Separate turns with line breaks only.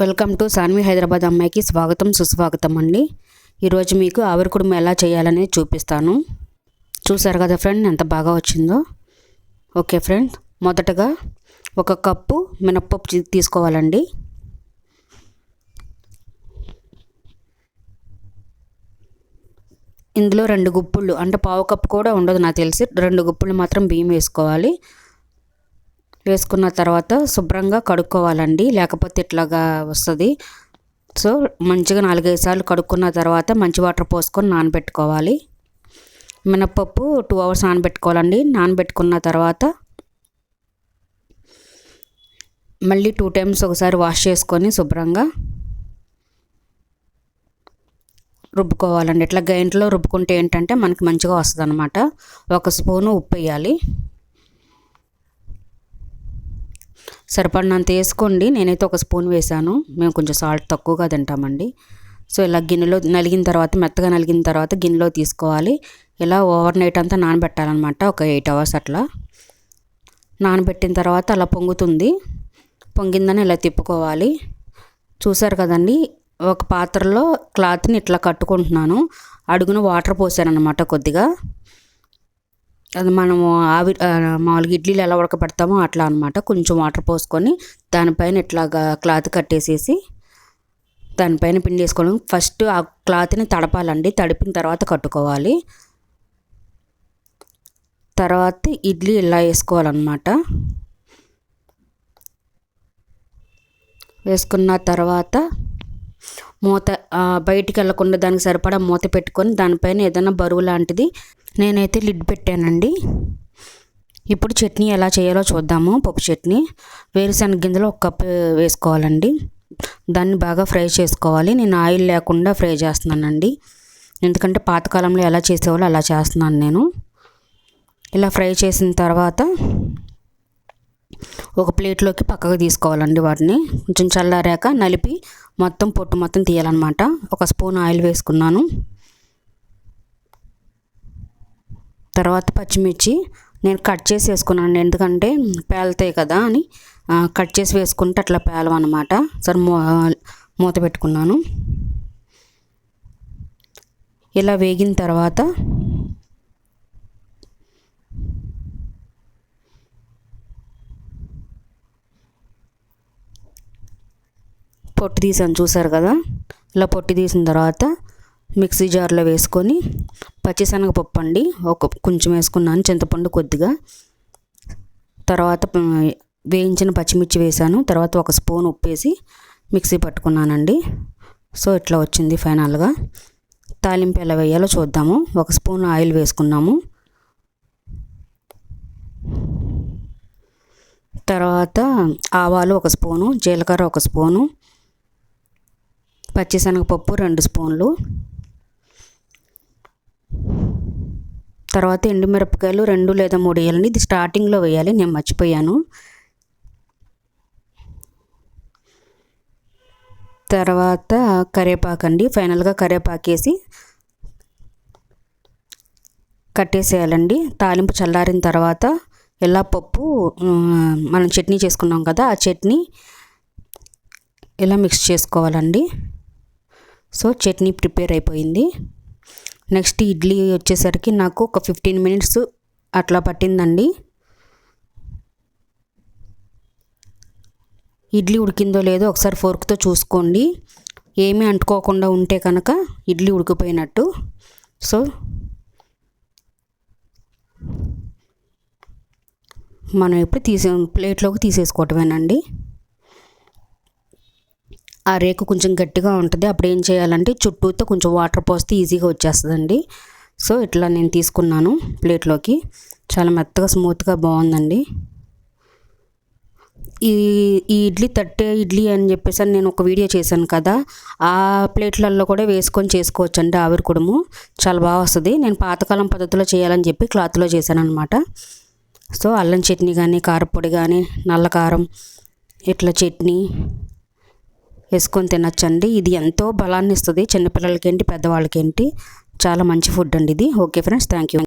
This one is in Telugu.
వెల్కమ్ టు సాన్వి హైదరాబాద్ అమ్మాయికి స్వాగతం సుస్వాగతం అండి. ఈరోజు మీకు ఆవిరి కుడుము ఎలా చేయాలనే చూపిస్తాను. చూసారు కదా ఫ్రెండ్ ఎంత బాగా వచ్చిందో. ఓకే ఫ్రెండ్ మొదటగా ఒక కప్పు మినప్పప్పు తీసుకోవాలండి. ఇందులో రెండు గుప్పుళ్ళు అంటే పావు కప్పు కూడా ఉండదు నాకు తెలిసి రెండు గుప్పులు మాత్రం బియ్యం వేసుకోవాలి. వేసుకున్న తర్వాత శుభ్రంగా కడుక్కోవాలండి. లేకపోతే ఇట్లాగా వస్తుంది. సో మంచిగా నాలుగైదు సార్లు కడుక్కున్న తర్వాత మంచి వాటర్ పోసుకొని నానబెట్టుకోవాలి. మినప్పప్పు టూ అవర్స్ నానబెట్టుకోవాలండి. నానబెట్టుకున్న తర్వాత మళ్ళీ టూ టైమ్స్ ఒకసారి వాష్ చేసుకొని శుభ్రంగా రుబ్బుకోవాలండి. ఇట్లా గైంట్లో రుబ్బుకుంటే ఏంటంటే మనకి మంచిగా వస్తుంది అనమాట ఒక స్పూను ఉప్పు వేయాలి. సరిపడినంత వేసుకోండి. నేనైతే ఒక స్పూన్ వేసాను మేము కొంచెం సాల్ట్ తక్కువగా తింటామండి. సో ఇలా గిన్నెలో నలిగిన తర్వాత మెత్తగా నలిగిన తర్వాత గిన్నెలో తీసుకోవాలి. ఇలా ఓవర్ నైట్ అంతా నానబెట్టాలన్నమాట ఒక ఎయిట్ అవర్స్ అట్లా. నానబెట్టిన తర్వాత అలా పొంగుతుంది. పొంగిందని ఇలా తిప్పుకోవాలి. చూసారు కదండి ఒక పాత్రలో క్లాత్ని ఇట్లా కట్టుకుంటున్నాను. అడుగున వాటర్ పోసాను అనమాట కొద్దిగా. అది మనము ఆవి మామూలుగా ఇడ్లీలు ఎలా ఉడకబెడతామో అట్లా అనమాట కొంచెం వాటర్ పోసుకొని దానిపైన ఇట్లాగా క్లాత్ కట్టేసేసి దానిపైన పిండి వేసుకోవడం. ఫస్ట్ ఆ క్లాత్ని తడపాలండి. తడిపిన తర్వాత కట్టుకోవాలి. తర్వాత ఇడ్లీ ఇలా వేసుకోవాలన్నమాట. వేసుకున్న తర్వాత మూత బయటికి వెళ్ళకుండా దానికి సరిపడా మూత పెట్టుకొని దానిపైన ఏదైనా బరువు లాంటిది నేనైతే లిడ్ పెట్టానండి. ఇప్పుడు చట్నీ ఎలా చేయాలో చూద్దాము. పప్పు చట్నీ వేరుశనగ గింజలు ఒక కప్పు వేసుకోవాలండి. దాన్ని బాగా ఫ్రై చేసుకోవాలి. నేను ఆయిల్ లేకుండా ఫ్రై చేస్తున్నానండి. ఎందుకంటే పాతకాలంలో ఎలా చేసేవాళ్ళు అలా చేస్తున్నాను నేను. ఇలా ఫ్రై చేసిన తర్వాత ఒక ప్లేట్లోకి పక్కకు తీసుకోవాలండి వాటిని. కొంచెం చల్లారాక నలిపి మొత్తం పొట్టు మొత్తం తీయాలన్నమాట. ఒక స్పూన్ ఆయిల్ వేసుకున్నాను. తర్వాత పచ్చిమిర్చి నేను కట్ చేసి వేసుకున్నాను. ఎందుకంటే పేలుతాయి కదా అని కట్ చేసి వేసుకుంటే అట్లా పేలవన్నమాట. సరే మూ మూత పెట్టుకున్నాను. ఇలా వేగిన తర్వాత పొట్టు తీసాను చూసారు కదా? ఇలా పొట్టి తీసిన తర్వాత మిక్సీ జార్లో వేసుకొని పచ్చిశనగపప్పు అండి. ఒక కొంచెం వేసుకున్నాను చింతపండు కొద్దిగా. తర్వాత వేయించిన పచ్చిమిర్చి వేసాను. తర్వాత ఒక స్పూన్ ఉప్పు వేసి మిక్సీ పట్టుకున్నానండి. సో ఇట్లా వచ్చింది ఫైనల్గా. తాలింపు ఎలా వేయాలో చూద్దాము. ఒక స్పూన్ ఆయిల్ వేసుకున్నాము. తర్వాత ఆవాలు ఒక స్పూను జీలకర్ర ఒక స్పూను పచ్చిశనగపప్పు రెండు స్పూన్లు. తర్వాత ఎండుమిరపకాయలు రెండు లేదా మూడు వేయాలండి ఇది స్టార్టింగ్లో వేయాలి. నేను మర్చిపోయాను. తర్వాత కరివేపాకు అండి. ఫైనల్గా కరివేపాకు వేసి కట్టేసేయాలండి. తాలింపు చల్లారిన తర్వాత ఎలా పప్పు మనం చట్నీ చేసుకున్నాం కదా ఆ చట్నీ ఇలా మిక్స్ చేసుకోవాలండి? సో చట్నీ ప్రిపేర్ అయిపోయింది. నెక్స్ట్ ఇడ్లీ వచ్చేసరికి నాకు ఒక ఫిఫ్టీన్ మినిట్స్ అట్లా పట్టిందండి. ఇడ్లీ ఉడికిందో లేదో ఒకసారి ఫోర్క్తో చూసుకోండి. ఏమీ అంటుకోకుండా ఉంటే కనుక ఇడ్లీ ఉడికిపోయినట్టు. సో మనం ఎప్పుడు తీసే ప్లేట్లోకి తీసేసుకోవటమేనండి. ఆ రేకు కొంచెం గట్టిగా ఉంటుంది. అప్పుడు ఏం చేయాలంటే చుట్టూతో కొంచెం వాటర్ పోస్తే ఈజీగా వచ్చేస్తుందండి. సో ఇట్లా నేను తీసుకున్నాను ప్లేట్లోకి. చాలా మెత్తగా స్మూత్గా బాగుందండి. ఈ ఈ ఇడ్లీ తట్టే ఇడ్లీ అని చెప్పేసి నేను ఒక వీడియో చేశాను కదా. ఆ ప్లేట్లలో కూడా వేసుకొని చేసుకోవచ్చు అండి ఆవిరి కుడుము. చాలా బాగా వస్తుంది. నేను పాతకాలం పద్ధతిలో చేయాలని చెప్పి క్లాత్లో చేశాను అనమాట సో అల్లం చట్నీ కానీ కారపొడి కానీ నల్ల కారం ఇట్లా చట్నీ వేసుకొని తినచ్చండి. ఇది ఎంతో బలాన్ని ఇస్తుంది చిన్నపిల్లలకేంటి ఏంటి చాలా మంచి ఫుడ్ అండి ఇది. Okay friends thank you